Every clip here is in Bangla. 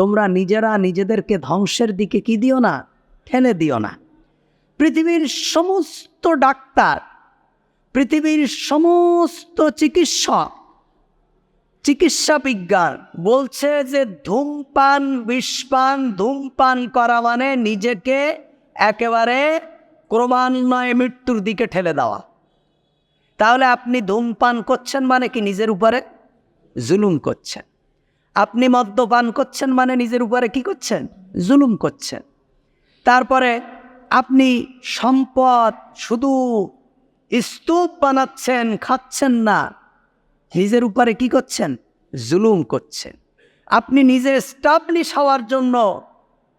তোমরা নিজেরা নিজেদেরকে ধ্বংসের দিকে কি দিও না? ঠেলে দিও না। পৃথিবীর সমস্ত ডাক্তার, পৃথিবীর সমস্ত চিকিৎসক, চিকিৎসা বিজ্ঞান বলছে যে ধূমপান, বিষপান, ধূমপান করা মানে নিজেকে একেবারে ক্রমান্বয়ে মৃত্যুর দিকে ঠেলে দেওয়া। তাহলে আপনি ধূমপান করছেন মানে কি নিজের উপরে? জুলুম করছেন। আপনি মদ্যপান করছেন মানে নিজের উপরে কি করছেন? জুলুম করছেন। তারপরে আপনি সম্পদ, শুধু স্তূপ বানাচ্ছেন, খাচ্ছেন না, নিজের উপরে কি করছেন? জুলুম করছেন। আপনি নিজে স্টাবলিশ হওয়ার জন্য,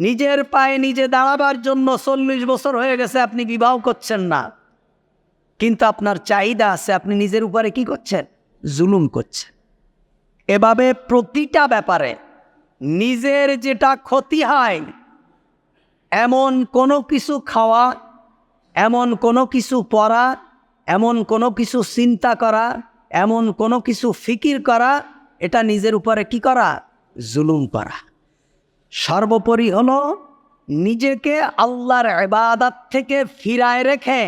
নিজের পায়ে নিজে দাঁড়াবার জন্য চল্লিশ বছর হয়ে গেছে আপনি বিবাহ করছেন না। কিন্তু আপনার চাহিদা আছে, আপনি নিজের উপরে কি করছেন? জুলুম করছেন। এভাবে প্রতিটা ব্যাপারে নিজের যেটা ক্ষতি হয়, এমন কোনো কিছু খাওয়া, এমন কোনো কিছু পড়া, এমন কোনো কিছু চিন্তা করা, এমন কোনো কিছু ফিকির করা, এটা নিজের উপরে কি করা? জুলুম করা। সর্বোপরি হলো নিজেকে আল্লাহর ইবাদত থেকে ফিরায় রেখে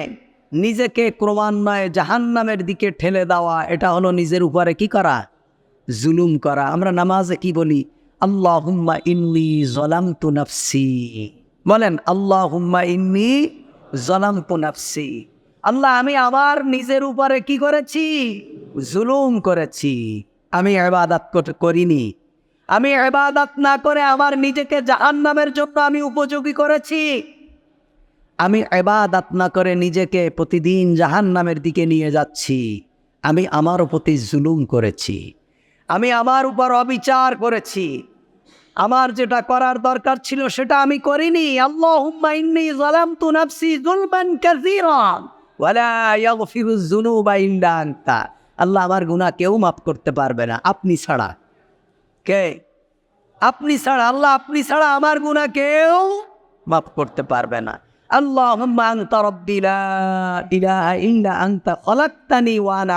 নিজেকে ক্রমান্বয়ে জাহান্নামের দিকে ঠেলে দেওয়া, এটা হলো নিজের উপরে কি করা? জুলুম করা। আমরা নামাজে কি বলি? আল্লাহ হুম্মা ইন্নি জলামতু নাফসি। বলেন আল্লাহ হুম্মা ইন্নি জলামতু নাফসি। আল্লাহ, আমি আমার নিজের উপরে কি করেছি? জুলুম করেছি। আমি এবাদাত করিনি। আমি এবাদাত না করে আমার নিজেকে জাহান্নামের জন্য আমি উপযোগী করেছি। আমি এবাদাত না করে নিজেকে প্রতিদিন জাহান্নামের দিকে নিয়ে যাচ্ছি। আমি আমার প্রতি জুলুম করেছি। আমি আমার উপর অবিচার করেছি। আমার যেটা করার দরকার ছিল সেটা আমি করিনি। যালামতু নাফসি আনতা। আল্লাহ আমার গুনাহ কেউ মাফ করতে পারবে না। আপনি ছাড়া। কে? আপনি ছাড়া। আল্লাহ আপনি ছাড়া আমার গুনাহ কেউ মাফ করতে পারবে না। আল্লাহুম্মা আনতা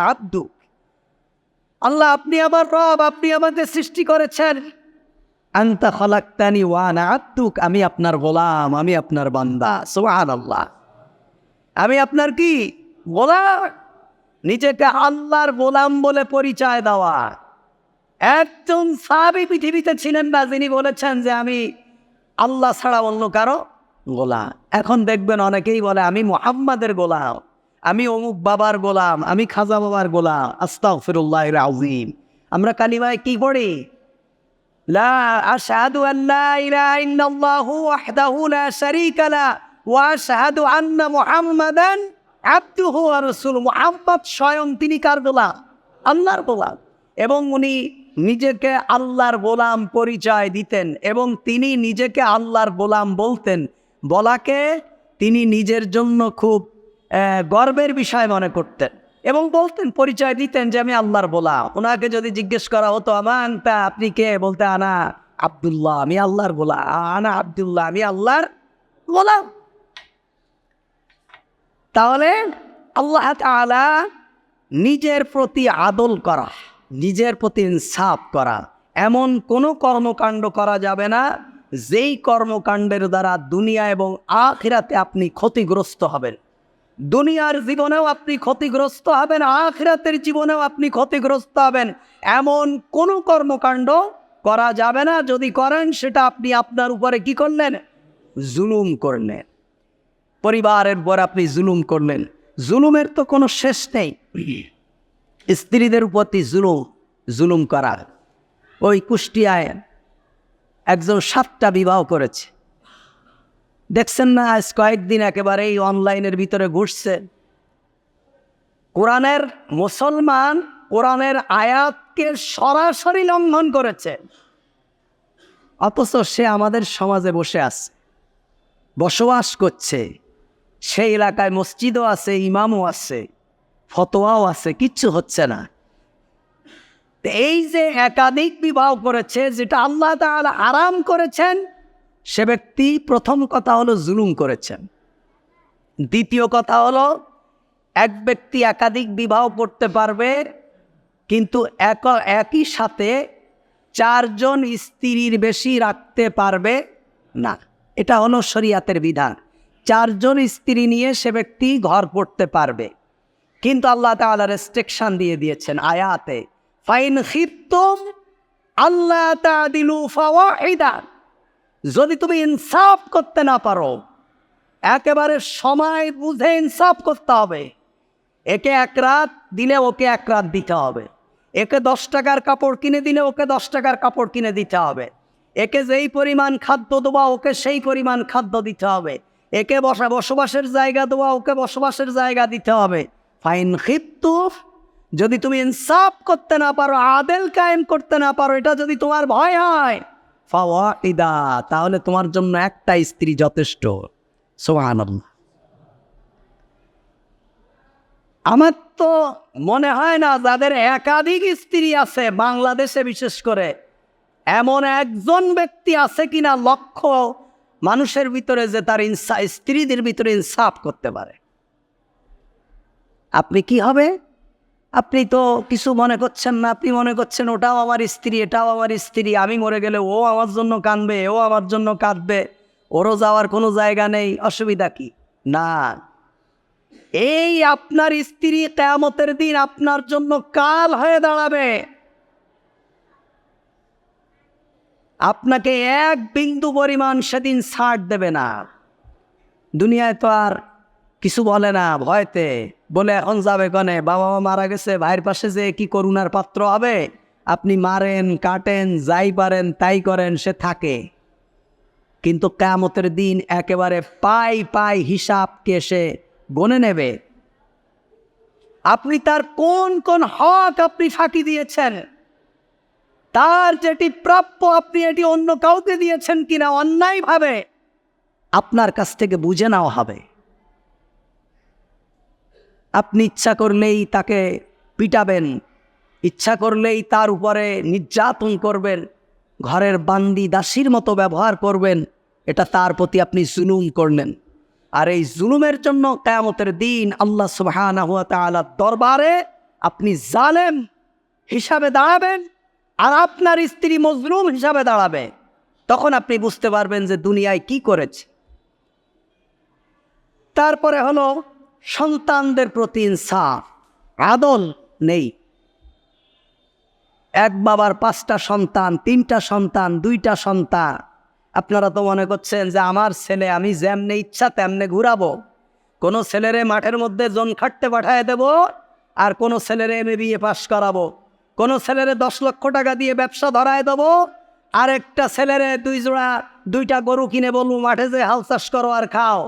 আবদুক। আল্লাহ, আপনি আমার রব, আপনি আমাকে সৃষ্টি করেছেন। আন্তা খলাক্তানি ওয়ানা আত্তুক আমি আপনার গোলাম, আমি আপনার বান্দা। সোহান আল্লাহ আমি আপনার কি? গোলাম। নিজেকে আল্লাহর গোলাম বলে পরিচয় দেওয়া। একজন সাবি পৃথিবীতে ছিলেন না, যিনি বলেছেন যে আমি আল্লাহ ছাড়া অন্য কারও গোলাম। এখন দেখবেন অনেকেই বলে, আমি মোহাম্মদের গোলাম। আমি অমুক বাবার গোলাম, আমি খাজা বাবার গোলাম আস্তাক ফিরুল্লাহ আজিম আমরা কালিমায় কি পড়ি? লা ওয়া আবদুহু স্বয়ং তিনি কার গোলাম? আল্লাহর গোলাম। এবং উনি নিজেকে আল্লাহর গোলাম পরিচয় দিতেন এবং তিনি নিজেকে আল্লাহর গোলাম বলতেন। বলাকে তিনি নিজের জন্য খুব গর্বের বিষয় মনে করতেন। এবং বলতেন, পরিচয় দিতেন যে আমি আল্লাহর বলা ওনাকে যদি জিজ্ঞেস করা হতো, আমান, তা আপনি কে? বলতে, আনা আবদুল্লাহ, আমি আল্লাহর বলা আনা আবদুল্লাহ, আমি আল্লাহর গোলাম। তাহলে আল্লাহ তালা নিজের প্রতি আদল করা, নিজের প্রতি ইনসাফ করা, এমন কোনো কর্মকাণ্ড করা যাবে না, যেই কর্মকাণ্ডের দ্বারা দুনিয়া এবং আখিরাতে আপনি ক্ষতিগ্রস্ত হবেন। দুনিয়ার জীবনেও আপনি ক্ষতিগ্রস্ত হবেন, আখরাতের জীবনেও আপনি ক্ষতিগ্রস্ত হবেন। এমন কোনো কর্মকাণ্ড করা যাবে না। যদি করেন, সেটা আপনি আপনার উপরে কি করলেন? জুলুম করলেন। পরিবারের পর আপনি জুলুম করলেন। জুলুমের তো কোনো শেষ নেই। স্ত্রীদের প্রতি জুলুম জুলুম করার ওই কুষ্টিয়ায় একজন সাতটা বিবাহ করেছে। দেখছেন না, আজ কয়েকদিন একেবারে এই অনলাইনের ভিতরে ঘুরছে। কোরআনের মুসলমান কোরআনের আয়াতকে সরাসরি লঙ্ঘন করেছে। অথচ সে আমাদের সমাজে বসে আছে, বসবাস করছে। সেই এলাকায় মসজিদও আছে, ইমামও আছে, ফতোয়াও আছে, কিচ্ছু হচ্ছে না। এই যে একাধিক বিবাহ করেছে, যেটা আল্লাহ তাআলা আরাম করেছেন সে ব্যক্তি প্রথম কথা হলো জুলুম করেছেন। দ্বিতীয় কথা হলো এক ব্যক্তি একাধিক বিবাহ করতে পারবে, কিন্তু এক, একই সাথে চারজন স্ত্রীর বেশি রাখতে পারবে না। এটা হলো শরিয়াতের বিধান। চারজন স্ত্রী নিয়ে সে ব্যক্তি ঘর করতে পারবে। কিন্তু আল্লাহ তাআলা রেস্ট্রিকশন দিয়ে দিয়েছেন আয়াতে, ফাইন খিপ্তুম আল্লাহ তাদিলু ফাওয়াহিদা। যদি তুমি ইনসাফ করতে না পারো, একেবারে সময় বুঝে ইনসাফ করতে হবে। একে এক রাত দিলে ওকে এক রাত দিতে হবে। একে দশ টাকার কাপড় কিনে দিলে ওকে দশ টাকার কাপড় কিনে দিতে হবে। একে যেই পরিমাণ খাদ্য দেওয়া, ওকে সেই পরিমাণ খাদ্য দিতে হবে। একে বসা, বসবাসের জায়গা দেওয়া, ওকে বসবাসের জায়গা দিতে হবে। ফাইন খিপ্তুফ যদি তুমি ইনসাফ করতে না পারো, আদেল কায়েম করতে না পারো, এটা যদি তোমার ভয় হয় ফাওয়াইদা, তাহলে তোমার জন্য একটা স্ত্রী যথেষ্ট। সোহানাল্লাহ আমার তো মনে হয় না যাদের একাধিক স্ত্রী আছে বাংলাদেশে বিশেষ করে, এমন একজন ব্যক্তি আছে কিনা লক্ষ্য মানুষের ভিতরে যে তার ইনসা, স্ত্রীদের ভিতরে ইনসাফ করতে পারে। আপনি কি হবে? আপনি তো কিছু মনে করছেন না, আপনি মনে করছেন ওটাও আমার স্ত্রী, এটাও আমার স্ত্রী, আমি মরে গেলে ও আমার জন্য কাঁদবে, ও আমার জন্য কাঁদবে, ওরও যাওয়ার কোনো জায়গা নেই, অসুবিধা কি? না। এই আপনার স্ত্রী কেয়ামতের দিন আপনার জন্য কাল হয়ে দাঁড়াবে। আপনাকে এক বিন্দু পরিমাণ সেদিন ছাড় দেবে না। দুনিয়ায় তো আর কিছু বলে না ভয়তে। বলে, এখন যাবে কনে? বাবা মা মারা গেছে, ভাইয়ের পাশে যে কি করুণার পাত্র হবে? আপনি মারেন, কাটেন, যাই পারেন, তাই করেন, সে থাকে। কিন্তু কেয়ামতের দিন একেবারে পাই পাই হিসাবকে সে গনে নেবে? আপনি তার কোন কোন হক আপনি ফাঁকি দিয়েছেন? তার যেটি প্রাপ্য আপনি এটি অন্য কাউকে দিয়েছেন কিনা অন্যায়ভাবে আপনার কাছ থেকে বুঝে নেওয়া হবে। আপনি ইচ্ছা করলেই তাকে পিটাবেন, ইচ্ছা করলেই তার উপরে নির্যাতন করবেন, ঘরের বান্দি দাসীর মতো ব্যবহার করবেন, এটা তার প্রতি আপনি জুলুম করলেন। আর এই জুলুমের জন্য কেয়ামতের দিন আল্লাহ তাআলার দরবারে আপনি জালেম হিসাবে দাঁড়াবেন আর আপনার স্ত্রী মজলুম হিসাবে দাঁড়াবে। তখন আপনি বুঝতে পারবেন যে দুনিয়ায় কি করেছে। তারপরে হলো সন্তানদের প্রতি ইনসাফ, আদল নেই। এক বাবার পাঁচটা সন্তান, তিনটা সন্তান, দুইটা সন্তান। আপনারা তো মনে করছেন যে আমার ছেলে, আমি যেমনে ইচ্ছা তেমনে ঘুরাবো। কোনো ছেলেরে মাঠের মধ্যে জন খাটতে পাঠায় দেব আর কোনো ছেলেরে এম বিএ পাশ করাবো। কোনো ছেলেরে দশ লক্ষ টাকা দিয়ে ব্যবসা ধরায় দেবো। আর একটা ছেলেরে দুই জোড়া, দুইটা গরু কিনে বলব, মাঠে যে হাল চাষ করো আর খাও।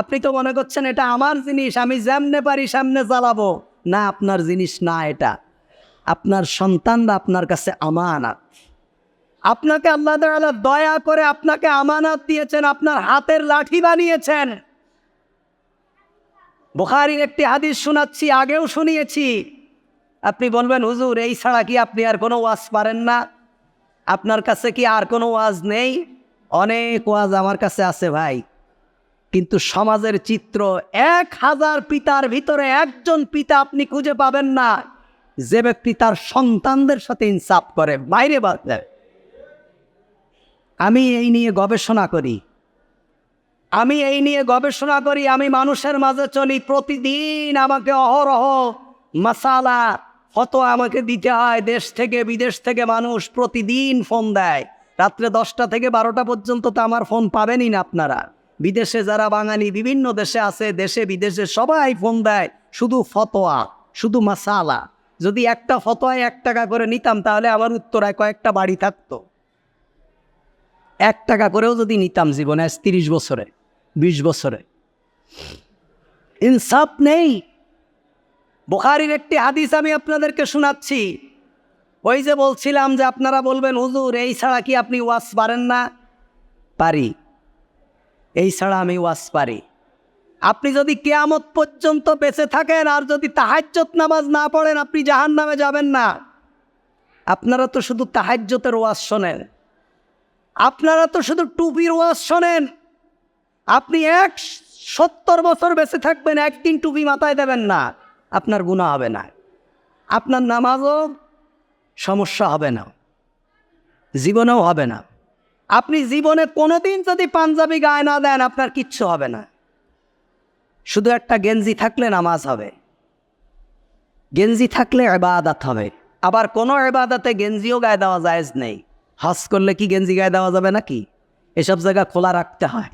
আপনি তো মনে করছেন এটা আমার জিনিস, আমি যেমনে পারি সামনে চালাবো না, আপনার জিনিস না এটা। আপনার সন্তানরা আপনার কাছে আমানাত। আপনাকে আল্লাহ তাআলা দয়া করে আপনাকে আমানাত দিয়েছেন, আপনার হাতের লাঠি বানিয়েছেন। বুখারির একটি হাদিস শোনাচ্ছি, আগেও শুনিয়েছি। আপনি বলবেন, হুজুর, এই ছাড়া কি আপনি আর কোনো ওয়াজ পারেন না? আপনার কাছে কি আর কোনো ওয়াজ নেই? অনেক ওয়াজ আমার কাছে আছে ভাই। কিন্তু সমাজের চিত্র এক হাজার পিতার ভিতরে একজন পিতা আপনি খুঁজে পাবেন না। যে ব্যক্তি তার সন্তানদের সাথে ইনসাফ করে বাইরে বাদ আমি এই নিয়ে গবেষণা করি। আমি এই নিয়ে গবেষণা করি, আমি মানুষের মাঝে চলি, প্রতিদিন আমাকে অহরহ মশালা ফতোয়া আমাকে দিতে হয়। দেশ থেকে, বিদেশ থেকে মানুষ প্রতিদিন ফোন দেয়। রাত্রে দশটা থেকে বারোটা পর্যন্ত তো আমার ফোন পাবেনই না আপনারা। বিদেশে যারা বাঙালি, বিভিন্ন দেশে আছে, দেশে বিদেশে সবাই ফোন দেয়, শুধু ফতোয়া, শুধু মাসালা। যদি একটা ফতোয়ায় এক টাকা করে নিতাম, তাহলে আমার উত্তরায় কয়েকটা বাড়ি থাকতো। এক টাকা করেও যদি নিতাম জীবনে, আজ তিরিশ বছরে, বিশ বছরে। ইনসাফ নেই। বোখারির একটি হাদিস আমি আপনাদেরকে শোনাচ্ছি। ওই যে বলছিলাম যে আপনারা বলবেন, হুজুর, এই ছাড়া কি আপনি ওয়াজ পারেন না? পারি। এই ছাড়া আমি ওয়াজ পারি। আপনি যদি কেয়ামত পর্যন্ত বেঁচে থাকেন আর যদি তাহাজ্জত নামাজ না পড়েন, আপনি জাহান নামে যাবেন না। আপনারা তো শুধু তাহাজ্জতের ওয়াজ শোনেন। আপনারা তো শুধু টুপির ওয়াজ শোনেন। আপনি এক সত্তর বছর বেঁচে থাকবেন, একদিন টুপি মাথায় দেবেন না। আপনার গুণা হবে না। আপনার নামাজও সমস্যা হবে না। জীবনেও হবে না। আপনি জীবনে কোনোদিন যদি পাঞ্জাবি গায়ে না দেন, আপনার কিচ্ছু হবে না। শুধু একটা গেঞ্জি থাকলে নামাজ হবে। গেঞ্জি থাকলে এবাদাত হবে। আবার কোনো এবাদাতে গেঞ্জিও গায়ে দেওয়া জায়েজ নেই। হজ করলে কি গেঞ্জি গায়ে দেওয়া যাবে নাকি? এসব জায়গা খোলা রাখতে হয়।